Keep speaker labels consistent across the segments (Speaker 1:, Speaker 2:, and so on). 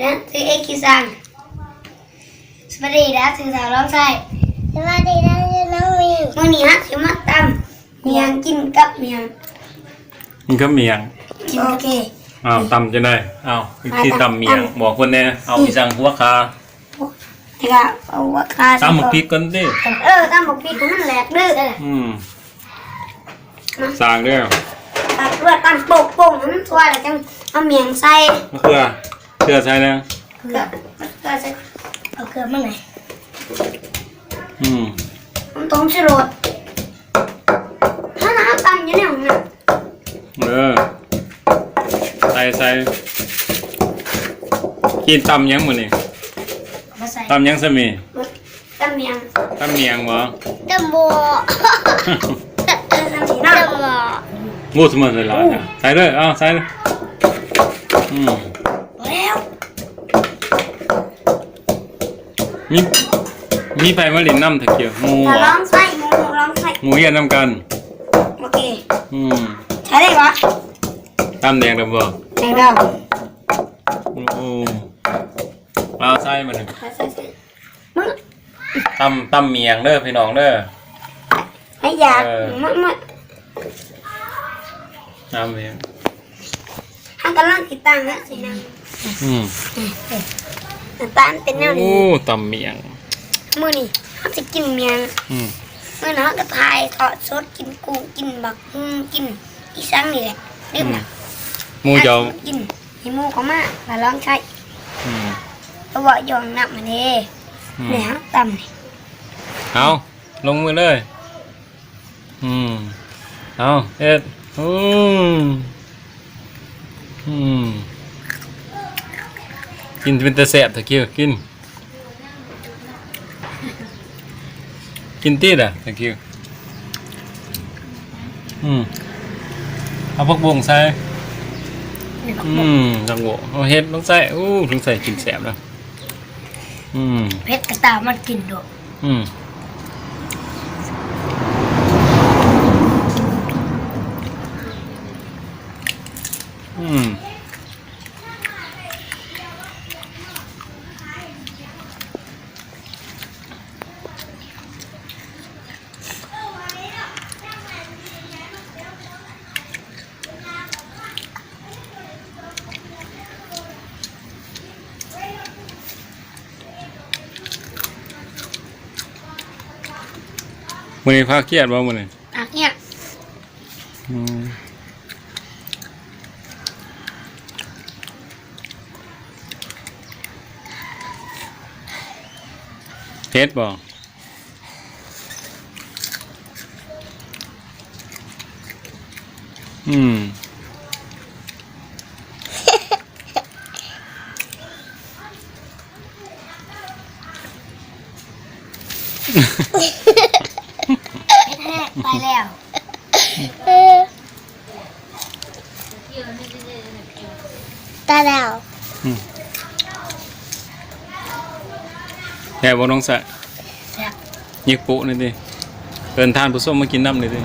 Speaker 1: นะซื้อเอ็กซ์คิวซังสวัสดีนะซื้อสาวร้องไส้
Speaker 2: สวัสดีนะชื่อน้องมี
Speaker 1: มื่อนี้ฮะซื้อมาตำเมียงกินกับเมียง
Speaker 3: มันก็เมียง
Speaker 1: กินโอเค
Speaker 3: อ้าวตำจะได้อ้าววิธีตำเมียงบอกคนแน่เอาอีสังหัวคา
Speaker 1: แล้วก็เอาว่าคา
Speaker 3: ตำหมกพริกกันดิ
Speaker 1: เออตำบอกพี่คนนั้นแหลกเด้อเด้อ
Speaker 3: อืมสร้างเด้อ
Speaker 1: ตัดเลือดตันโป่งโป่งๆให้มันทั่วแล้วจังเอาเมียงใส่
Speaker 3: มะเขือ เขือใช่แล้ว
Speaker 1: เกลือเกลือใส่เอาเกลือมาไหนอย
Speaker 3: อืม
Speaker 1: น้ำต้มชูรสถ้าน้ำตำอยู่ในห้องน้ำ
Speaker 3: เออใส่ใส่กินตำยังมื้อนี่
Speaker 1: เอามาใส่
Speaker 3: ตำยังสมี
Speaker 1: ตำเมียง
Speaker 3: ตำเมียงบ่
Speaker 2: ตะโบ
Speaker 1: เออทำสีหน้า
Speaker 2: ตะโบ
Speaker 3: งูสมันเลยล่ะเนี่ยใส่เลยเอาใส่เลยอืม
Speaker 1: แล้ว
Speaker 3: มีมีไฟมาลินน้ำตะเกียบหมู
Speaker 1: ถ้า
Speaker 3: เหร
Speaker 1: ร้
Speaker 3: อ
Speaker 1: องไส้หมูร้องไส้
Speaker 3: หมูเย็นน้ำกัน
Speaker 1: โอเค
Speaker 3: อืม
Speaker 1: ใช้ได้ปะ
Speaker 3: ตำแดงระเบิด
Speaker 1: แดงดาว
Speaker 3: โอ้เอาใส่มาหนึ่ง
Speaker 1: ใส่ใส่ใส่มึง
Speaker 3: ตำตำเมียงเด้อพี่น้องเด้อ
Speaker 1: ไม่อยาก
Speaker 3: เออ
Speaker 1: มึงมึง
Speaker 3: ตำเมียง
Speaker 1: ทำกำลังติดตั้งนะสีน้
Speaker 3: อืมำ
Speaker 1: น้ำตาลเป็นแนว
Speaker 3: โอ้
Speaker 1: นี้
Speaker 3: ตำเมียง
Speaker 1: มือนี่เขาจะกินเมียง
Speaker 3: อืม
Speaker 1: มื่อนั้นก็ทายทอดสดกินกุ้งกินบักฮุ่งกินอีสังนี่แหละดื่มนะ
Speaker 3: หมูเจ้า
Speaker 1: กินให้หมูเขามาแล้วลองใช้
Speaker 3: อืม
Speaker 1: เพราะว่าหยองนับมันเด้
Speaker 3: อืม
Speaker 1: เนี่ยตำนี่
Speaker 3: เอาลงมือเลย อืมเอาเอ็ดอืมอืม กินเป็นตะแสบตะเกียวกิน กินตีดอะตะเกียวอืมเอาพวกบวงใส่
Speaker 1: นี่ก็
Speaker 3: อืมจังโวเอาเฮ็ดลงใส่อู้ลงใส่กินแสบแล้วอืม
Speaker 1: เพชรกระตามันกินด้วย
Speaker 3: อืม มื้อนี้พาเครียดบ่มื้อนี้
Speaker 1: อะเนี่ย
Speaker 3: อืมเฮ็ดบ่อืม
Speaker 1: เพชรแห้งไปแล้ว
Speaker 2: เออตาดาว
Speaker 3: แค่บ่น้องสะ
Speaker 1: แซ่บ
Speaker 3: ยิกปุนี่ดิเอิ้นทานผู้ส้มมากินน้ำนี่ดิ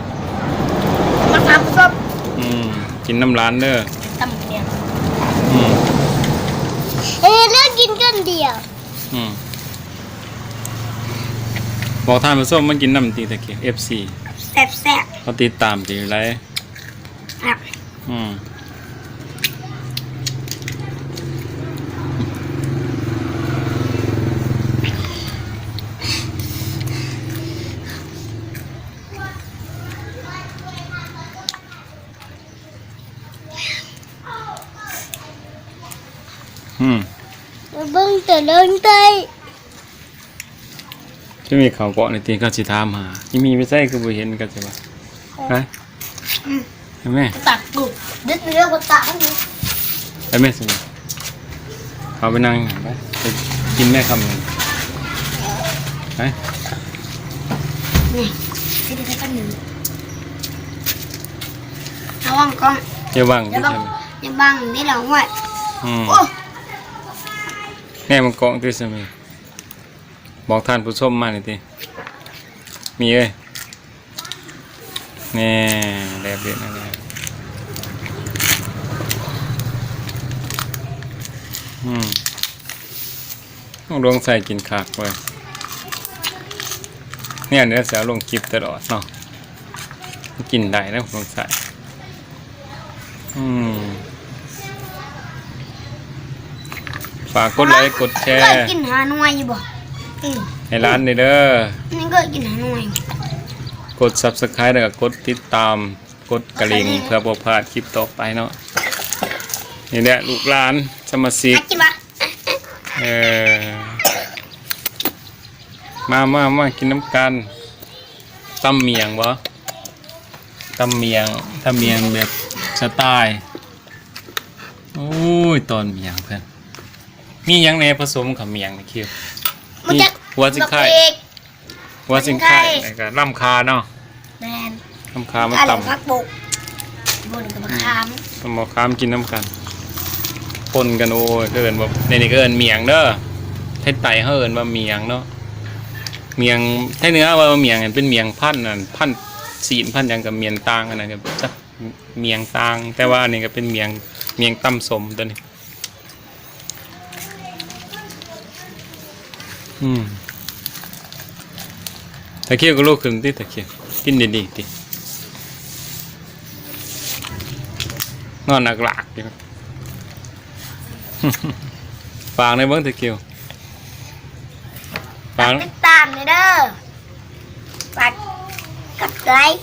Speaker 1: มันทำซบ
Speaker 3: อืมกินน้ำร้านเด้อ
Speaker 1: ตำเมียง
Speaker 3: อืม
Speaker 2: เออเลิกกินกันเดียว
Speaker 3: อืมบอกทานผู้ส้มมากินน้ำตีตะเกียบ FC
Speaker 1: แซ่ บแซ่บ
Speaker 3: เขาติดตามตีไร
Speaker 1: ครับ
Speaker 3: อืมอืม
Speaker 2: เบิ้งแต่เดินเตย
Speaker 3: จะมีเขาวเกาะในตีเขาสิถามหาที่มีไม่ใช่คือบ่เห็นกันใช่ปะไปไปแม่
Speaker 1: ตักกุบดึดเนื้อกระตาเนี่ย
Speaker 3: ไปแม่สิเขาไปนั่งไปไปกินแม่คำหนึ่งไป
Speaker 1: นี่ที่ได้กันหนึ่งเอาว่างกล้อง
Speaker 3: เดี๋ยวว่าง
Speaker 1: เดี๋
Speaker 3: ที่
Speaker 1: ยวบัง
Speaker 3: ใช่ไหม
Speaker 1: เดี๋ยวบังนี่เราไว้
Speaker 3: อืม
Speaker 1: โอ้
Speaker 3: แม่มันเกาะที่ใช่ไหม บอกท่านผู้ชมมาหน่อยทีมีเอ้ยแน่แดบเด็ดนะแดบอืมต้องลงใส่กินขากไว้เนี่ยเนื้อเสียลงคลิปตลอดเนาะกินได้นะลงใส่อืมฝากกดไลค์กดแชร์
Speaker 1: กินหาหน่วยอยู่บ่
Speaker 3: ให้ร้านนี่เด้อ
Speaker 1: นี่เคยกินหาหน่วย
Speaker 3: กด subscribe แล้วก็กดติดตามกดกระลิ่งเพื่อบ่พลาดคลิปต่อไปเนาะนี่แหละลูกหลานสมาชิก
Speaker 1: อะกินบ่
Speaker 3: เออมามามากินน้ำกันตำเมียงบ่ตำเมียงตำเมียงแบบสไตล์โอ้ยตอนเมียงเพื่อนมีหยังแหน่ผสมกับเมียงนี่คิว
Speaker 1: มันจะ
Speaker 3: หัวสิงไข่
Speaker 1: บักเอก
Speaker 3: หัวสิงไข่
Speaker 1: หัวสิงไข่
Speaker 3: แล้วก็ลำคาเนาะ
Speaker 1: แมน
Speaker 3: ลำคามัน
Speaker 1: อะไร
Speaker 3: ต่ำ
Speaker 1: พักบุกบนกับมะขาม
Speaker 3: สมอค้ามกินน้ำกันปนกันโอ้ยเกินแบบในนี้ก็เอินเมียงเด้อไทยไต่เขาเอินว่าเมียงเนาะเมียงไทยเนื้อว่าเมียงอันเป็นเมียงพันธุ์นั่นพันธุ์ศีลพันธุ์หยังกับเมียงตางอันนั้นก็จักเมียงตางแต่ว่าอันนี้ก็เป็นเมียงเมียงตั้มสมตัวนี้ อืมตะเคียวก็ลูกขึ้นติตะเคียวกินดีๆตินอนหนักหลากอยู่ฝากในเบิ้งตะเคียวฝาก
Speaker 1: ติดตามเลยเด้อฝากกดไลค์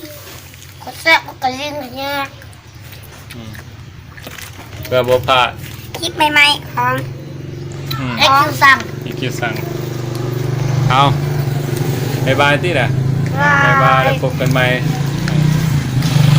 Speaker 1: กดแซ่บกดกระดิ่งเนี่ย
Speaker 3: เพื่อบ่พลาด
Speaker 1: คลิปใหม่ๆของ
Speaker 3: อืม
Speaker 1: เอ็กซ์คิวซัม
Speaker 3: อีกคิวสั่ง เอาบายบายที่น่ะบายบายแล้วพบกันใหม่